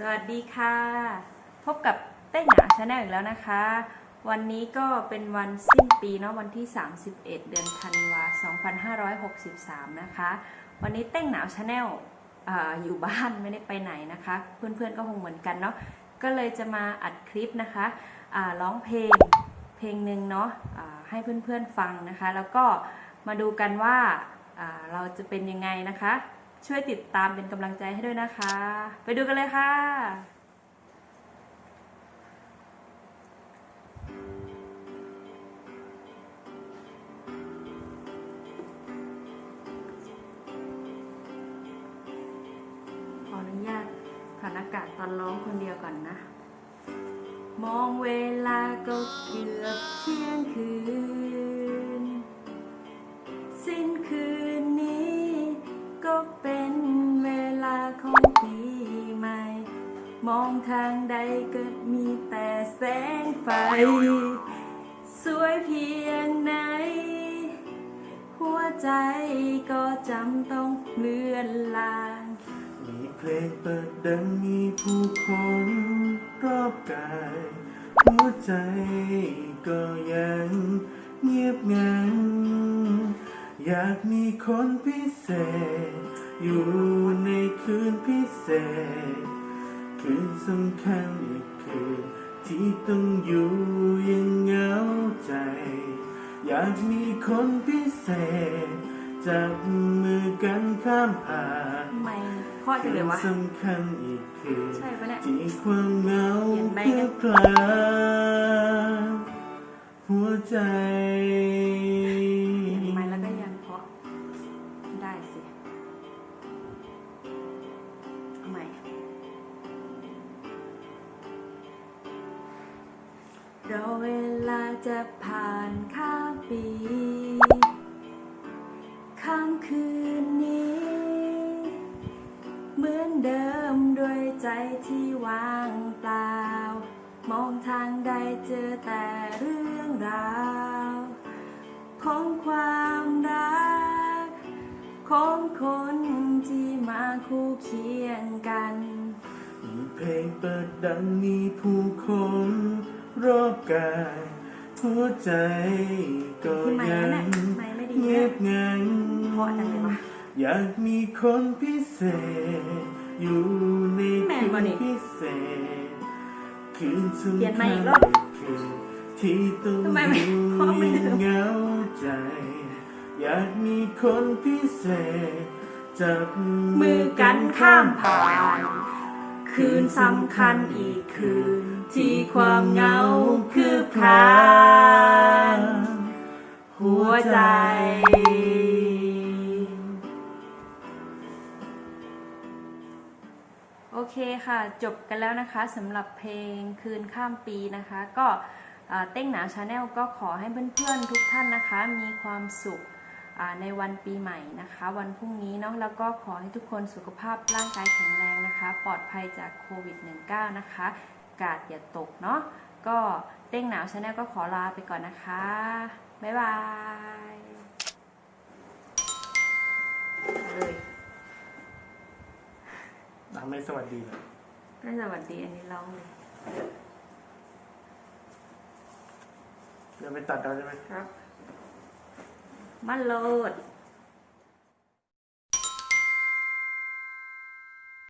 สวัสดีค่ะ พบกับเต้หนาชาแนลอีกแล้วนะคะ วันนี้ก็เป็นวันสิ้นปีเนาะวันที่ 31 เดือนธันวา2563 นะคะ วันนี้เต้งหนาวชาแนลอยู่บ้านไม่ได้ไปไหนนะคะ เพื่อนๆก็คงเหมือนกันเนาะก็เลยจะมาอัดคลิปนะคะร้องเพลงเพลงหนึ่งเนาะอ่าให้เพื่อนๆฟังนะคะ แล้วก็มาดูกันว่าเราจะเป็นยังไงนะคะ ช่วยติดตามเป็นกำลังใจให้ด้วยนะคะ ไปดูกันเลยค่ะ ขออนุญาตผ่านอากาศตอนร้องคนเดียวก่อนนะ มองเวลาก็เกือบเที่ยงคืน มองทางใดก็มีแต่แสงไฟ สวยเพียงไหน หัวใจก็จำต้องเลื่อนลาง มีเพลงเปิดดังมีผู้คนรอบกาย หัวใจก็ยังเงียบงัน อยากมีคนพิเศษ อยู่ในคืนพิเศษ คืนสำคัญอีกคืนที่ต้องอยู่อยังเหงาใจ อยากมีคนพิเศษ จับมือกันข้ามผ่านทำไมเพราะจังเลยวะ สำคัญอีกคือใช่ปะเนี่ยที่ความเหงาเขียนใบเพื่กัอนพลางหัวใจ รอเวลาจะผ่านข้ามปีค่ำคืนนี้ เหมือนเดิมด้วยใจที่ว่างเปล่า มองทางใดเจอแต่เรื่องราว ของความรัก ของคนที่มาคู่เคียงกันมีเพลงเปิดดังมีผู้คน รอบกายหัวใจก็ยันั่งนน่ะไมค์ไม่ดีนะเงียบงันเลยวะอยากมีคนพิเศษ อยู่ในคืนพิเศษคืนสำเปลี่ยคืนที่ต้องไมอไม่ยู่เพราะไม่อลืยังมเหงาใจ อยากมีคนพิเศษจับมือกันข้ามผ่าน คืนสำคัญอีกคืน ที่ความเหงาคือพรางหัวใจ โอเคค่ะ จบกันแล้วนะคะสำหรับเพลงคืนข้ามปีนะคะ ก็เต้งหนาชาแนลก็ขอให้เพื่อนๆทุกท่านนะคะ มีความสุข ในวันปีใหม่นะคะ วันพรุ่งนี้เนาะแล้วก็ขอให้ทุกคนสุขภาพร่างกายแข็งแรงนะคะ ปลอดภัยจากโควิด -19 นะคะ กาดอย่าตกเนาะก็เต้งหนาวชาแนลก็ขอลาไปก่อนนะคะ บ๊ายบายเลยทำไม่สวัสดีเลยไม่สวัสดีอันนี้ร้องเลยเดี๋ยวไปตัดเอาใช่ไหมครับ มาโลด